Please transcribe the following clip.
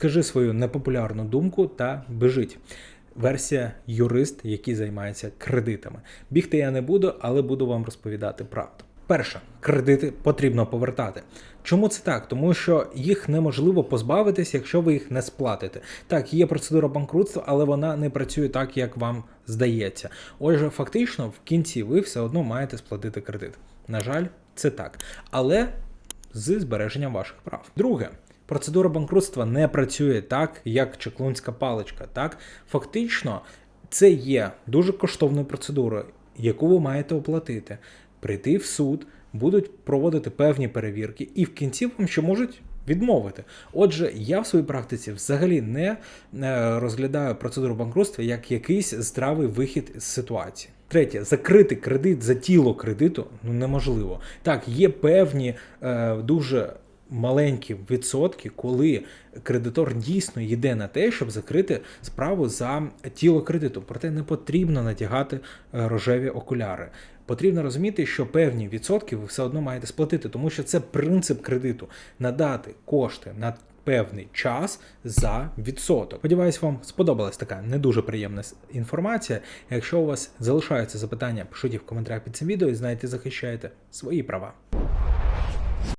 Кажи свою непопулярну думку та бежить. Версія юрист, який займається кредитами. Бігти я не буду, але буду вам розповідати правду. Перше, кредити потрібно повертати. Чому це так? Тому що їх неможливо позбавитись, якщо ви їх не сплатите. Так, є процедура банкрутства, але вона не працює так, як вам здається. Отже, фактично, в кінці ви все одно маєте сплатити кредит. На жаль, це так. Але з збереженням ваших прав. Друге. Процедура банкрутства не працює так, як чеклунська паличка. Так, фактично, це є дуже коштовною процедурою, яку ви маєте оплатити, прийти в суд, будуть проводити певні перевірки, і в кінці вам ще можуть відмовити. Отже, я в своїй практиці взагалі не е, розглядаю процедуру банкрутства як якийсь здравий вихід з ситуації. Третє, закрити кредит за тіло кредиту ну неможливо. Так, є певні е, дуже маленькі відсотки, коли кредитор дійсно йде на те, щоб закрити справу за тіло кредиту. Проте не потрібно натягати е, рожеві окуляри. Потрібно розуміти, що певні відсотки ви все одно маєте сплатити, тому що це принцип кредиту надати кошти на певний час за відсоток. Сподіваюсь, вам сподобалась така не дуже приємна інформація. Якщо у вас залишаються запитання, пишіть в коментарях під цим відео і знаєте, захищаєте свої права.